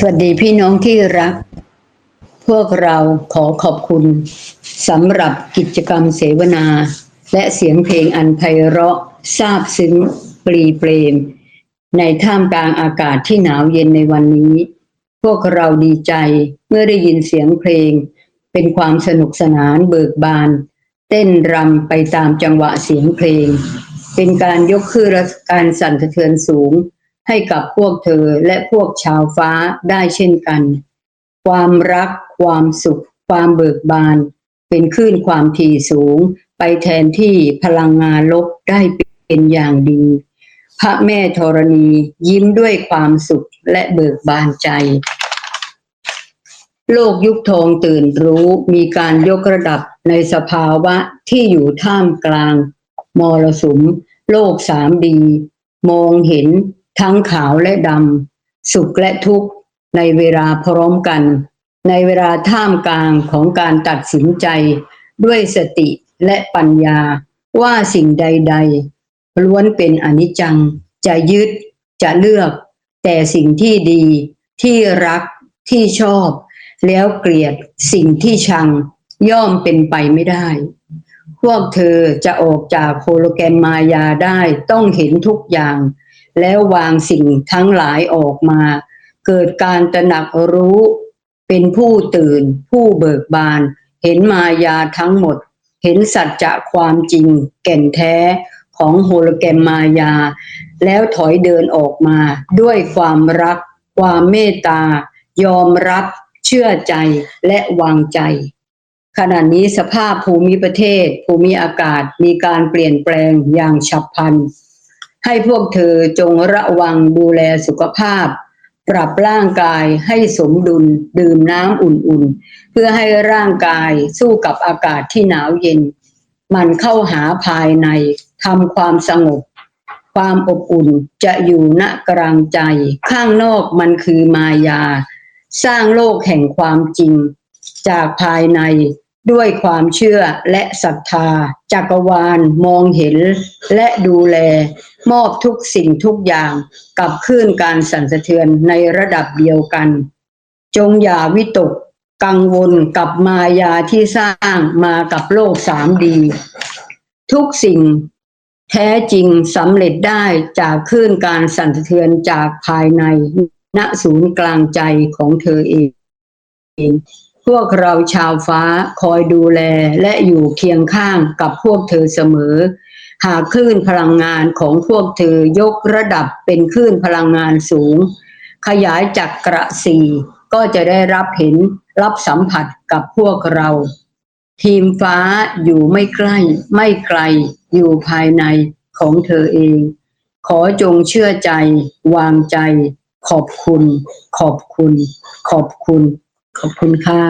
สวัสดีพี่น้องที่รัก พวกเราขอขอบคุณสำหรับกิจกรรมเสวนา และเสียงเพลงอันไพเราะซาบซึ้งปรีเปรม ในท่ามกลางอากาศที่หนาวเย็นในวันนี้ พวกเราดีใจเมื่อได้ยินเสียงเพลง เป็นความสนุกสนานเบิกบาน เต้นรำไปตามจังหวะเสียงเพลง เป็นการยกคือรการสั่นสะเทือนสูง ให้กับพวกเธอและพวกชาวฟ้าได้เช่นกัน ความรัก ความสุข ความเบิกบาน เป็นคลื่นความถี่สูง ไปแทนที่พลังงานลบได้เป็นอย่างดี พระแม่ธรณียิ้มด้วยความสุขและเบิกบานใจ โลกยุคทองตื่นรู้มีการยกระดับในสภาวะที่อยู่ท่ามกลาง มรสุม โลกสามดี มองเห็น ทั้งขาวและดำสุขและทุกข์ในเวลาพร้อมกัน ในเวลาท่ามกลางของการตัดสินใจ ด้วยสติและปัญญาว่าสิ่งใด ๆ ล้วนเป็นอนิจจัง จะยึด จะเลือก แต่สิ่งที่ดี ที่รักที่ชอบ แล้วเกลียดสิ่งที่ชัง ย่อมเป็นไปไม่ได้ พวกเธอจะออกจากโฮโลแกรมมายาได้ต้องเห็นทุกอย่าง แล้ววางสิ่งทั้งหลายออกมา เกิดการตระหนักรู้ เป็นผู้ตื่น ผู้เบิกบาน เห็นมายาทั้งหมด เห็นสัจจะความจริง แก่นแท้ของโฮโลแกรมมายา แล้วถอยเดินออกมา ด้วยความรัก ความเมตตายอมรับ เชื่อใจและวางใจขณะนี้สภาพภูมิประเทศ ภูมิอากาศมีการเปลี่ยนแปลงอย่างฉับพลัน ให้พวกเธอจงระวังดูแลสุขภาพ ปรับร่างกายให้สมดุลดื่มน้ำอุ่นๆ เพื่อให้ร่างกายสู้กับอากาศที่หนาวเย็น มันเข้าหาภายในทำความสงบ ความอบอุ่นจะอยู่ณกลางใจ ข้างนอกมันคือมายา สร้างโลกแห่งความจริง จากภายในด้วยความเชื่อและศรัทธา จักรวาลมองเห็นและดูแล มอบทุกสิ่งทุกอย่างกับคลื่นการสั่นสะเทือนในระดับเดียวกัน จงอย่าวิตกกังวลกับมายาที่สร้างมากับโลกสามดีทุกสิ่งแท้จริงสำเร็จได้จากคลื่นการสั่นสะเทือนจากภายในณศูนย์กลางใจของเธอเอง พวกเราชาวฟ้าคอยดูแลและอยู่เคียงข้างกับพวกเธอเสมอ หากคลื่นพลังงานของพวกเธอยกระดับเป็นคลื่นพลังงานสูง ขยายจากกระสีก็จะได้รับเห็นรับสัมผัสกับพวกเรา ทีมฟ้าอยู่ไม่ใกล้ ไม่ไกล อยู่ภายในของเธอเอง ขอจงเชื่อใจ วางใจ ขอบคุณ ขอบคุณ ขอบคุณ ขอบคุณค่ะ